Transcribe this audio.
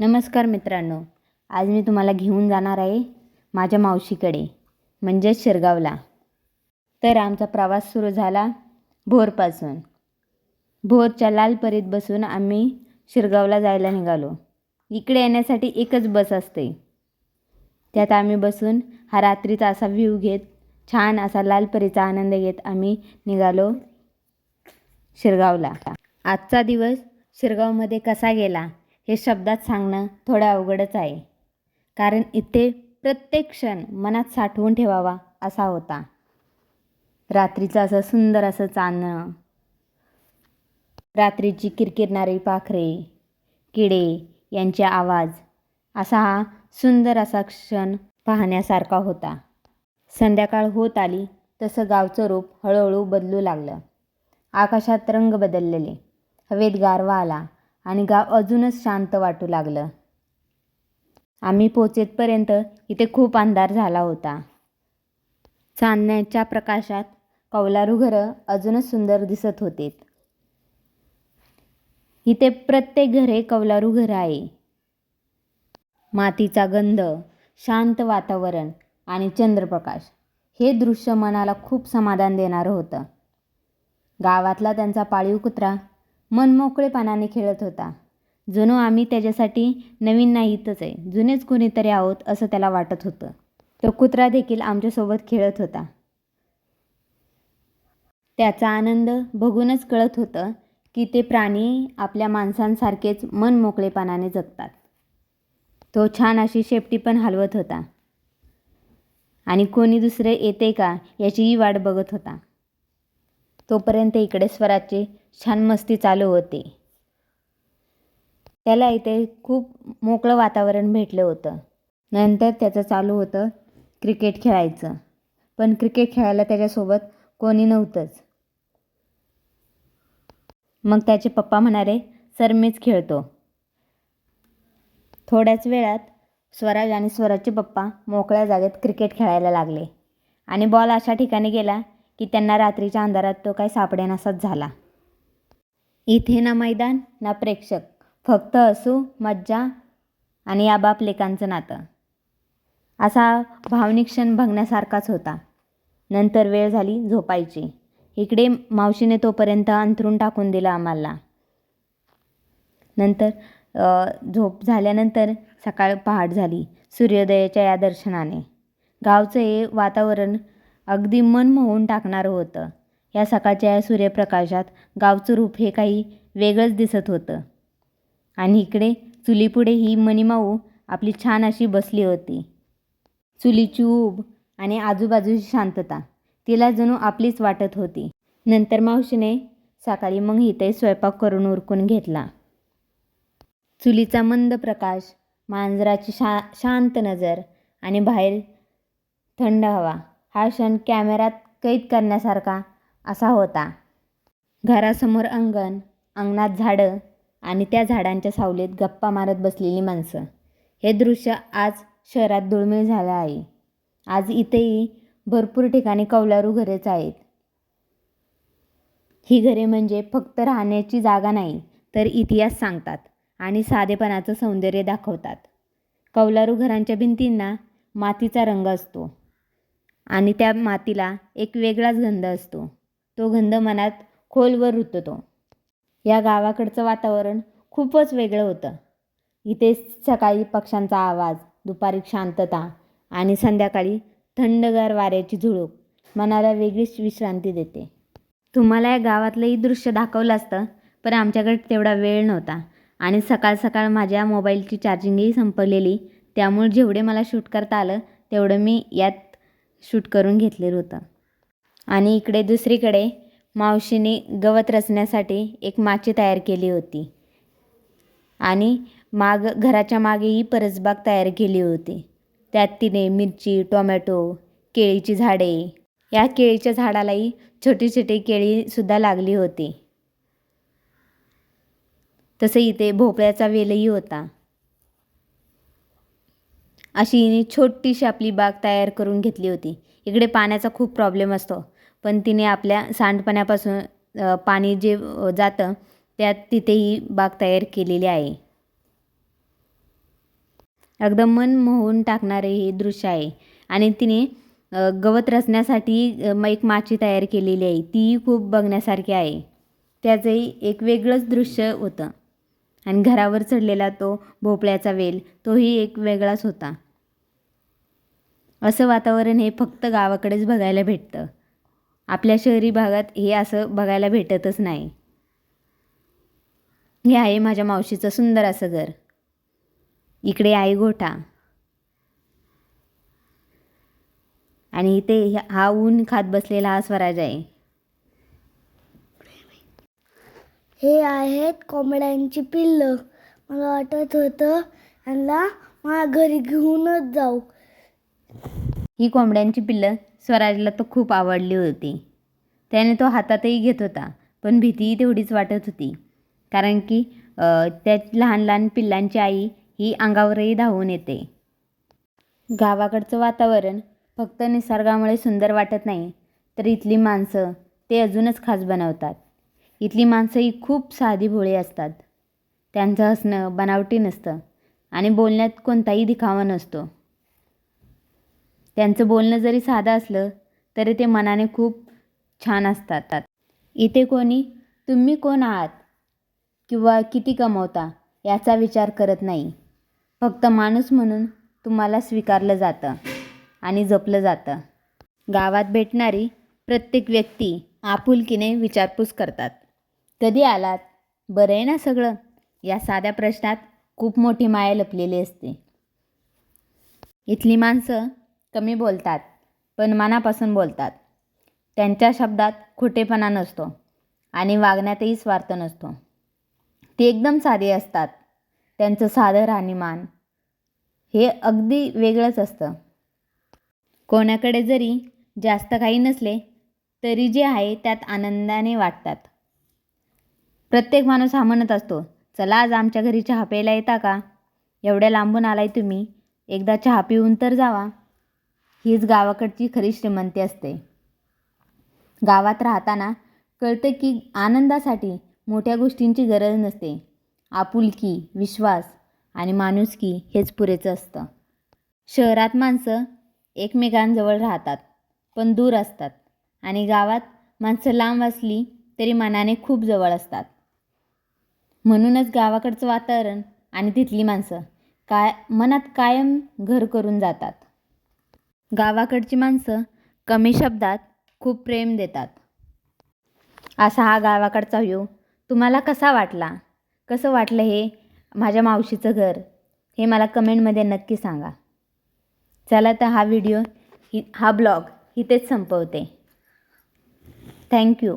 नमस्कार मित्रांनो आज मी तुम्हाला घेऊन जाणार आहे माझ्या मावशीकडे म्हणजेच शिरगावला. तर आमचा प्रवास सुरू झाला भोरपासून. भोरच्या लालपरीत बसून आम्ही शिरगावला जायला निघालो. इकडे येण्यासाठी एकच बस असते. त्यात आम्ही बसून हा रात्रीचा असा व्ह्यू घेत छान असा लालपरीचा आनंद घेत आम्ही निघालो शिरगावला. आजचा दिवस शिरगावमध्ये कसा गेला? हे शब्दात सांगणं थोडं अवघडच आहे. कारण इथे प्रत्येक क्षण मनात साठवून ठेवावा असा होता. रात्रीचं असं सुंदर असं चांदणं रात्रीची किरकिरणारी पाखरे किडे यांचे आवाज असा हा सुंदर असा क्षण पाहण्यासारखा होता. संध्याकाळ होत आली तसं गावचं रूप हळूहळू बदलू लागलं. आकाशात रंग बदललेले. हवेत गारवा आला. आणि गाव अजूनच शांत वाटू लागलं. आम्ही पोचेतपर्यंत इथे खूप अंधार झाला होता. चांदण्याच्या प्रकाशात कौलारू घरं अजूनच सुंदर दिसत होते इथे प्रत्येक घरे कौलारू घर आहे. मातीचा गंध शांत वातावरण आणि चंद्रप्रकाश हे दृश्य मनाला खूप समाधान देणारं होतं. गावातला त्यांचा पाळीव कुत्रा मनमोकळेपणाने खेळत होता. जणू आम्ही त्याच्यासाठी नवीन नाहीतच आहे. जुनेच कोणीतरी आहोत असं त्याला वाटत होतं. तो कुत्रा देखील आमच्यासोबत खेळत होता. त्याचा आनंद बघूनच कळत होतं की ते प्राणी आपल्या माणसांसारखेच मन मोकळेपणाने जगतात. तो छान अशी शेपटी पण हलवत होता. आणि कोणी दुसरे येते का याचीही वाट बघत होता. तोपर्यंत इकडे स्वराचे छान मस्ती चालू होती. त्याला इथे खूप मोकळं वातावरण भेटलं होतं. नंतर त्याचं चालू होतं क्रिकेट खेळायचं. पण क्रिकेट खेळायला त्याच्यासोबत कोणी नव्हतंच. मग त्याचे पप्पा म्हणाले सर मीच खेळतो. थोड्याच वेळात स्वराज आणि स्वराजचे पप्पा मोकळ्या जागेत क्रिकेट खेळायला लागले. आणि बॉल अशा ठिकाणी गेला की त्यांना रात्रीच्या अंधारात तो काही सापडेनासाच झाला. इथे ना मैदान ना प्रेक्षक. फक्त असू मज्जा आणि या लेकांचं नातं. असा भावनिक क्षण बघण्यासारखाच होता. नंतर वेळ झाली झोपायची. इकडे मावशीने तोपर्यंत अंथरून टाकून दिलं आम्हाला. नंतर झोप झाल्यानंतर सकाळ पहाट झाली सूर्योदयाच्या या दर्शनाने. गावचं हे वातावरण अगदी मन मोहून टाकणारं होतं. या सकाळच्या या सूर्यप्रकाशात गावचं रूप हे काही वेगळंच दिसत होतं. आणि इकडे चुलीपुढे ही मणिमाऊ आपली छान अशी बसली होती. चुलीची ऊब आणि आजूबाजूची शांतता तिला जणू आपलीच वाटत होती. नंतर मावशीने सकाळी मग इथे स्वयंपाक करून उरकून घेतला. चुलीचा मंद प्रकाश मांजराची शा शांत नजर आणि बाहेर थंड हवा हा क्षण कॅमेऱ्यात कैद करण्यासारखा असा होता. घरासमोर अंगण अंगणात झाडं आणि त्या झाडांच्या सावलीत गप्पा मारत बसलेली माणसं. हे दृश्य आज शहरात दुर्मिळ झालं आहे. आज इथेही भरपूर ठिकाणी कौलारू घरेच आहेत. ही घरे म्हणजे फक्त राहण्याची जागा नाही तर इतिहास सांगतात आणि साधेपणाचं सौंदर्य दाखवतात. कौलारू घरांच्या भिंतींना मातीचा रंग असतो आणि त्या मातीला एक वेगळाच गंध असतो. तो गंध मनात खोलवर रुततो. या गावाकडचं वातावरण खूपच वेगळं होतं. इथे सकाळी पक्ष्यांचा आवाज दुपारी शांतता आणि संध्याकाळी थंडगार वाऱ्याची झुळूक मनाला वेगळीच विश्रांती देते. तुम्हाला या गावातलंही दृश्य दाखवलं असतं पण आमच्याकडे तेवढा वेळ नव्हता आणि सकाळ सकाळ माझ्या मोबाईलची चार्जिंगही संपवलेली त्यामुळे जेवढे मला शूट करता आलं तेवढं मी यात शूट करून घेतलेलं होतं. आणि इकडे दुसरीकडे मावशीने गवत रचण्यासाठी एक माची तयार केली होती. आणि माग घराच्या मागेही परसबाग तयार केली होती. त्यात तिने मिरची टोमॅटो केळीची झाडे या केळीच्या झाडालाही छोटी छोटी केळीसुद्धा लागली होती. तसं इथे भोपळ्याचा वेलही होता. अशी हिने छोटीशी आपली बाग तयार करून घेतली होती. इकडे पाण्याचा खूप प्रॉब्लेम असतो. पण तिने आपल्या सांडपाण्यापासून पाणी जे जातं त्यात तिथे ही बाग तयार केलेली आहे. एकदम मन मोहून टाकणारे हे दृश्य आहे. आणि तिने गवत रचण्यासाठी एक माची तयार केलेली आहे. तीही खूप बघण्यासारखी आहे. त्याचंही एक वेगळंच दृश्य होतं. आणि घरावर चढलेला तो भोपळ्याचा वेल तोही एक वेगळाच होता. असं वातावरण हे फक्त गावाकडेच बघायला भेटतं. आपल्या शहरी भागात हे असं बघायला भेटतच नाही. हे आहे माझ्या मावशीचं सुंदर असं घर. इकडे आहे गोठा. आणि इथे हा ऊन खात बसलेला हा स्वराज आहे. हे आहेत कोंबड्यांची पिल्लं. मला वाटत होतं यांना माझ्या घरी घेऊनच जाऊ. ही कोंबड्यांची पिल्लं स्वराजला तर खूप आवडली होती. त्याने तो हातातही घेत होता पण भीतीही तेवढीच वाटत होती. कारण की त्या लहान लहान पिल्लांची आई ही अंगावरही धावून येते. गावाकडचं वातावरण फक्त निसर्गामुळे सुंदर वाटत नाही तर इथली माणसं ते अजूनच खास बनवतात. इथली माणसं ही खूप साधी भोळी असतात. त्यांचं हसणं बनावटी नसतं आणि बोलण्यात कोणताही दिखावा नसतो. त्यांचं बोलणं जरी साधं असलं तरी ते मनाने खूप छान असतात. इथे कोणी तुम्ही कोण आहात? किंवा किती कमवता? याचा विचार करत नाही. फक्त माणूस म्हणून तुम्हाला स्वीकारलं जातं आणि जपलं जातं. गावात भेटणारी प्रत्येक व्यक्ती आपुलकीने विचारपूस करतात. कधी आलात? बरं आहे ना सगळं? या साध्या प्रश्नात खूप मोठी माया लपलेली असते. इथली माणसं कमी बोलतात पण मनापासून बोलतात. त्यांच्या शब्दात खोटेपणा नसतो आणि वागण्यातही स्वार्थ नसतो. ते एकदम साधे असतात. त्यांचं साधं राहणीमान हे अगदी वेगळंच असतं. कोणाकडे जरी जास्त काही नसले तरी जे आहे त्यात आनंदाने वाटतात. प्रत्येक माणूस हा म्हणत असतो चला आज आमच्या घरी चहा प्यायला येता का? एवढ्या लांबून आलाय तुम्ही. एकदा चहा पिऊन तर जावा. हीच गावाकडची खरी श्रीमंती असते. गावात राहताना कळतं की आनंदासाठी मोठ्या गोष्टींची गरज नसते. आपुलकी विश्वास आणि माणुसकी हेच पुरेचं असतं. शहरात माणसं एकमेकांजवळ राहतात पण दूर असतात आणि गावात माणसं लांब असली तरी मनाने खूप जवळ असतात. म्हणूनच गावाकडचं वातावरण आणि तिथली माणसं काय मनात कायम घर करून जातात. गावाकडची माणसं कमी शब्दात खूप प्रेम देतात. असा हा गावाकडचा व्ह्यू तुम्हाला कसा वाटला? कसं वाटलं हे माझ्या मावशीचं घर? हे मला कमेंटमध्ये नक्की सांगा. चला तर हा व्हिडिओ हि हा ब्लॉग इथेच संपवते. थँक्यू